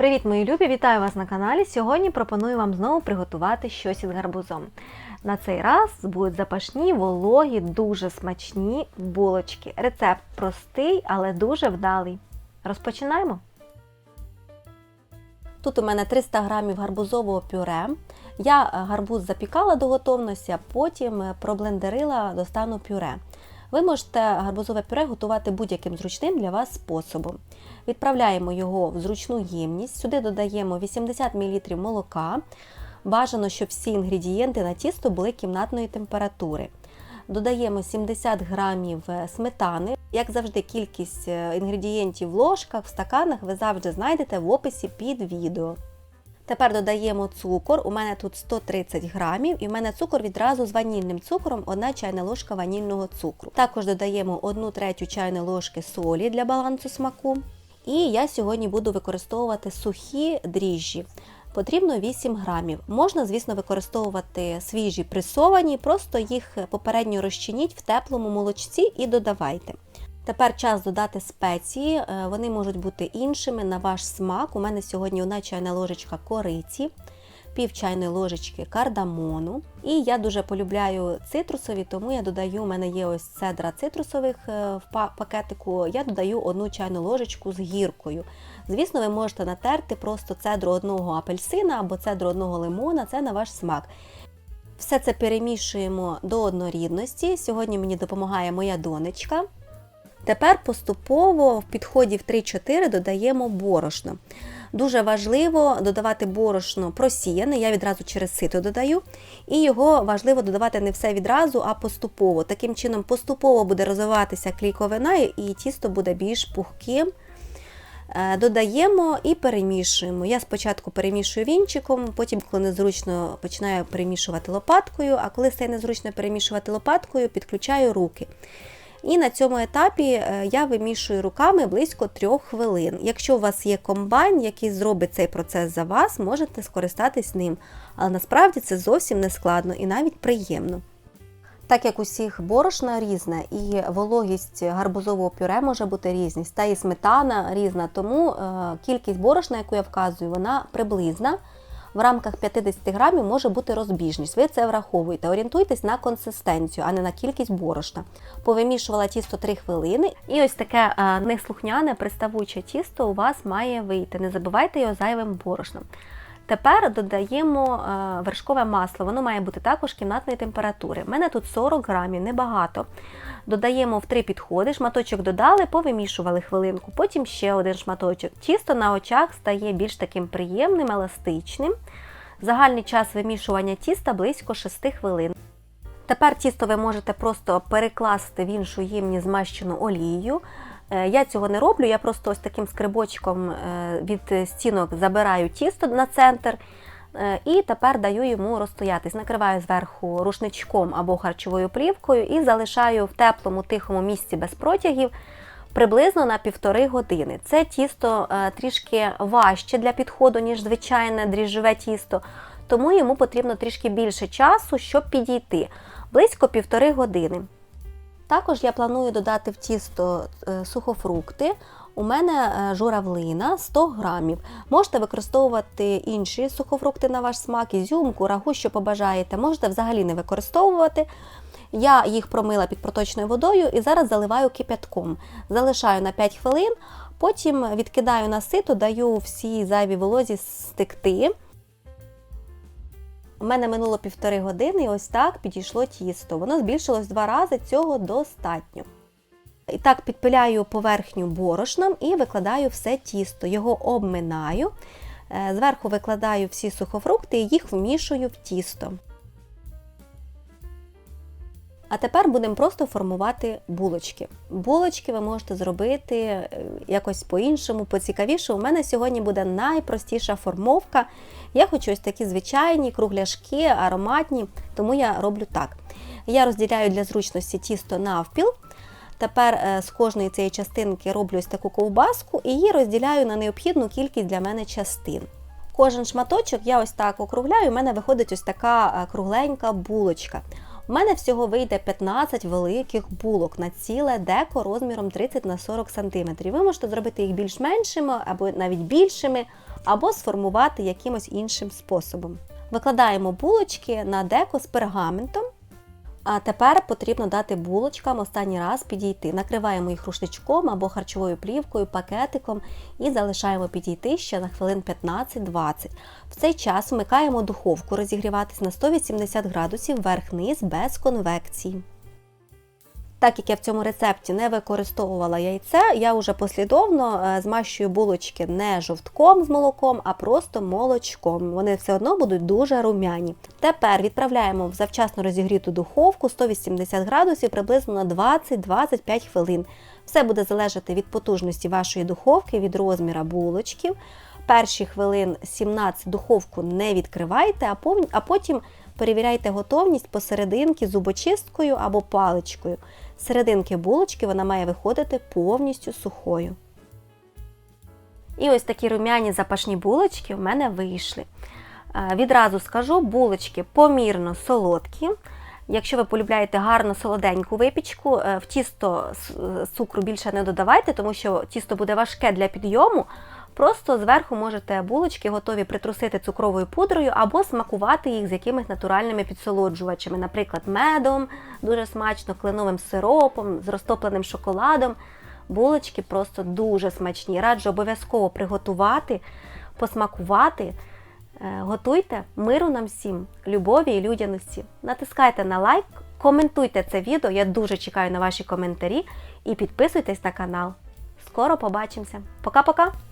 Привіт, мої любі! Вітаю вас на каналі. Сьогодні пропоную вам знову приготувати щось із гарбузом. На цей раз будуть запашні, вологі, дуже смачні булочки. Рецепт простий, але дуже вдалий. Розпочинаємо. Тут у мене 300 грамів гарбузового пюре. Я гарбуз запікала до готовності, а потім е, проблендерила до стану пюре. Ви можете гарбузове пюре готувати будь-яким зручним для вас способом. Відправляємо його в зручну ємність. Сюди додаємо 80 мл молока. Бажано, щоб всі інгредієнти на тісто були кімнатної температури. Додаємо 70 грамів е, сметани. Як завжди, кількість е, інгредієнтів в ложках, в стаканах ви завжди знайдете в описі під відео. Тепер додаємо цукор. У мене тут 130 грамів, і в мене цукор відразу з ванільним цукром, 1 чайна ложка ванільного цукру. Також додаємо 1 третю чайної ложки солі для балансу смаку. І я сьогодні буду використовувати сухі дріжджі. Потрібно 8 грамів. Можна, звісно, використовувати свіжі пресовані, просто їх попередньо розчиніть в теплому молочці і додавайте. Тепер час додати спеції, е, вони можуть бути іншими на ваш смак. У мене сьогодні одна чайна ложечка кориці, пів чайної ложечки кардамону. І я дуже полюбляю цитрусові, тому я додаю, у мене є ось цедра цитрусових е, в пакетику, я додаю одну чайну ложечку з гіркою. Звісно, ви можете натерти просто цедру одного апельсина або цедру одного лимона, це на ваш смак. Все це перемішуємо до однорідності. Сьогодні мені допомагає моя донечка. Тепер поступово в підході в 3-4 додаємо борошно. Дуже важливо додавати борошно просіяне, я відразу через сито додаю. І його важливо додавати не все відразу, а поступово. Таким чином, поступово буде розвиватися клейковина і тісто буде більш пухким. Е, Додаємо і перемішуємо. Я спочатку перемішую вінчиком, потім, коли незручно, починаю перемішувати лопаткою, а коли стає незручно перемішувати лопаткою, підключаю руки. І на цьому етапі е, я вимішую руками близько 3 хвилин. Якщо у вас є комбайн, який зробить цей процес за вас, можете скористатись ним. Але насправді це зовсім не складно і навіть приємно. Так як усіх борошна різне, і вологість гарбузового пюре може бути різність, та і сметана різна, тому е, кількість борошна, яку я вказую, вона приблизна. В рамках 50 грамів може бути розбіжність. Ви це враховуєте. Орієнтуйтесь на консистенцію, а не на кількість борошна. Повимішувала тісто 3 хвилини, і ось таке е, неслухняне приставуче тісто у вас має вийти. Не забувайте його зайвим борошном. Тепер додаємо е, вершкове масло, воно має бути також кімнатної температури. У мене тут 40 грамів, небагато. Додаємо в три підходи, шматочок додали, повимішували хвилинку, потім ще один шматочок. Тісто на очах стає більш таким приємним, еластичним. Загальний час вимішування тіста близько 6 хвилин. Тепер тісто ви можете просто перекласти в іншу ємність змащену олією. Е, Я цього не роблю, я просто ось таким скрибочком е, від стінок забираю тісто на центр е, і тепер даю йому розстоятись. Накриваю зверху рушничком або харчовою плівкою і залишаю в теплому тихому місці без протягів приблизно на півтори години. Це тісто трішки важче для підходу, ніж звичайне дріжджове тісто, тому йому потрібно трішки більше часу, щоб підійти. Близько півтори години. Також я планую додати в тісто е, сухофрукти. У мене е, журавлина 100 грамів. Можете використовувати інші сухофрукти на ваш смак, ізюм, курагу, що побажаєте. Можете взагалі не використовувати. Я їх промила під проточною водою і зараз заливаю кипятком. Залишаю на 5 хвилин, потім відкидаю на сито, даю всі зайві волозі стекти. У мене минуло півтори години, і ось так підійшло тісто. Воно збільшилось два рази, цього достатньо. І так підпиляю поверхню борошном і викладаю все тісто. Його обминаю. Е, Зверху викладаю всі сухофрукти і їх вмішую в тісто. А тепер будемо просто формувати булочки. Булочки ви можете зробити е, якось по-іншому, поцікавіше. У мене сьогодні буде найпростіша формовка. Я хочу ось такі звичайні кругляшки, ароматні, тому я роблю так. Я розділяю для зручності тісто навпіл. Тепер е, з кожної цієї частинки роблю ось таку ковбаску і її розділяю на необхідну кількість для мене частин. Кожен шматочок я ось так округляю, і в мене виходить ось така е, кругленька булочка. У мене всього вийде 15 великих булок на ціле деко розміром 30 на 40 см. Ви можете зробити їх більш меншими або навіть більшими, або сформувати якимось іншим способом. Викладаємо булочки на деко з пергаментом. А тепер потрібно дати булочкам останній раз підійти. Накриваємо їх рушничком або харчовою плівкою, пакетиком і залишаємо підійти ще на хвилин 15-20. В цей час вмикаємо духовку розігріватись на 180 градусів верх-низ без конвекції. Так як я в цьому рецепті не використовувала яйце, я вже послідовно е, змащую булочки не жовтком з молоком, а просто молочком. Вони все одно будуть дуже рум'яні. Тепер відправляємо в завчасно розігріту духовку 180 градусів приблизно на 20-25 хвилин. Все буде залежати від потужності вашої духовки, від розміра булочків. Перші хвилин 17 духовку не відкривайте, а потім перевіряйте готовність посерединки зубочисткою або паличкою. Серединки булочки вона має виходити повністю сухою. І ось такі рум'яні запашні булочки в мене вийшли. Е, Відразу скажу, булочки помірно солодкі. Якщо ви полюбляєте гарно солоденьку випічку, е, в тісто е, цукру більше не додавайте, тому що тісто буде важке для підйому. Просто зверху можете булочки готові притрусити цукровою пудрою або смакувати їх з якимись натуральними підсолоджувачами, наприклад, медом, дуже смачно, кленовим сиропом, з розтопленим шоколадом. Булочки просто дуже смачні. Раджу обов'язково приготувати, посмакувати. Е, Готуйте миру нам всім, любові і людяності. Натискайте на лайк, коментуйте це відео. Я дуже чекаю на ваші коментарі і підписуйтесь на канал. Скоро побачимося. Пока-пока!